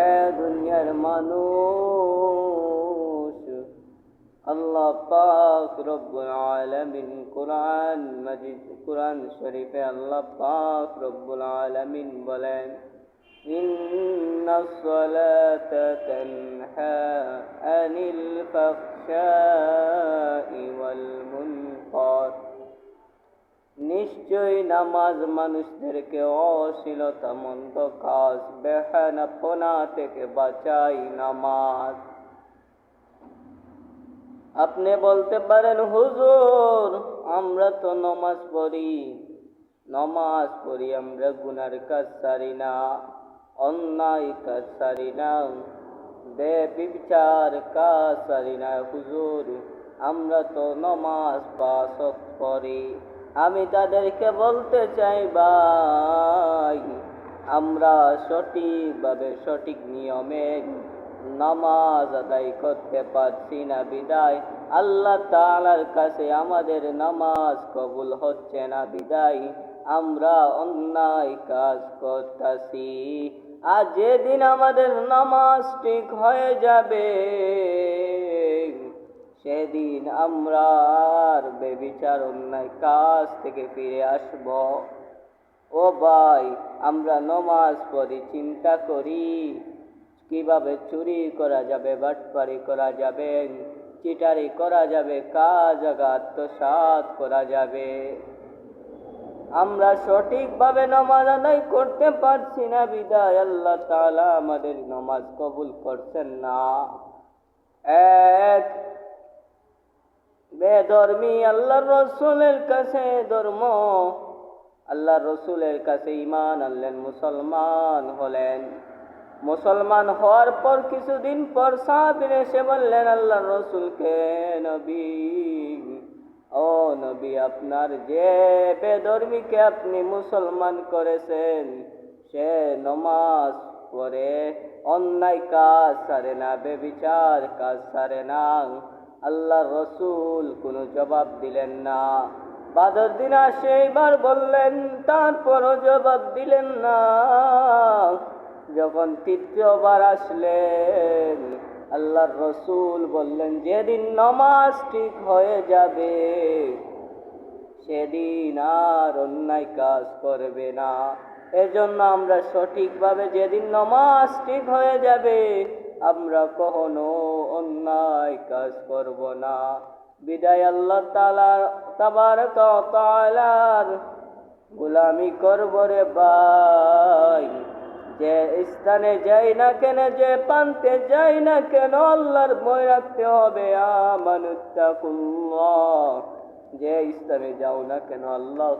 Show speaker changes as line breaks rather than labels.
এ দুনিয়ার মানুষ আল্লাহ পাক রব্বুল আলামিন কোরআন মাজিদ কোরআন শরীফে আল্লাহ পাক রব্বুল আলামিন বলেন إن الصلاة تنهى عن الفحشاء والمنكر নিশ্চয়ই নামাজ মানুষদেরকে অশ্লীলতা মন্দ কাজ বেহানাপনা থেকে বাঁচাই নামাজ। আপনি বলতে পারেন, হুজুর, আমরা তো নমাজ পড়ি। নমাজ পড়ি আমরা গুনার কাজ সারি না, অন্যায় কাজ সারি না বে বিচার কাজ সারি না। হুজুর, আমরা তো নমাজ পাশ করি আমি তাদেরকে বলতে চাই, ভাই, আমরা সঠিকভাবে সঠিক নিয়মে নামাজ আদায় করতে পারছি না, বিদায়। আল্লাহ তালার কাছে আমাদের নামাজ কবুল হচ্ছে না, বিদায়। আমরা অন্যায় কাজ করতেছি। আর যেদিন আমাদের নামাজ ঠিক হয়ে যাবে সেদিন আমরা আর বেবিচার অন্যায় কাজ থেকে ফিরে আসব। ও ভাই, আমরা নমাজ পড়ি, চিন্তা করি। কীভাবে চুরি করা যাবে, বাটপারি করা যাবে, চিটারি করা যাবে, কাজ আত্মসাত করা যাবে। আমরা সঠিকভাবে নমাজ আদায় করতে পারছি না, বিদায়। আল্লাহ তালা আমাদের নমাজ কবুল করছেন না। এক বেধর্মী আল্লাহর রসুলের কাছে ধর্ম। আল্লাহর রসুলের কাছে ইমান আনলেন, মুসলমান হলেন। মুসলমান হওয়ার পর কিছুদিন পর সাহাবির এসে বললেন, আল্লাহর রসুলকে নবী, ও নবী, আপনার যে বেধর্মীকে আপনি মুসলমান করেছেন, সে নমাজ পরে অন্যায় কাজ সারে না, বেবিচার কাজ সারে না। আল্লাহ রসুল কোনো জবাব দিলেন না। বাদর দিন আসে এবার বললেন, তারপরও জবাব দিলেন না। যখন তৃতীয়বার আসলেন আল্লাহর রসুল বললেন, যেদিন নমাজ ঠিক হয়ে যাবে, সেদিন আর অন্যায় কাজ করবে না। এজন্য আমরা সঠিকভাবে যেদিন নমাজ ঠিক হয়ে যাবে, আমরা কখনো অন্যায় কাজ করব না। বিদায় আল্লাহ তালার তাবার তালার গোলামি করব রে ভাই। যে স্থানে যাই না কেন, যে পান্তে যাই না কেন, আল্লাহর ভয় রাখতে হবে। আমানুত্তাকুল্লাহ। যে স্থানে যাও না কেন, আল্লাহ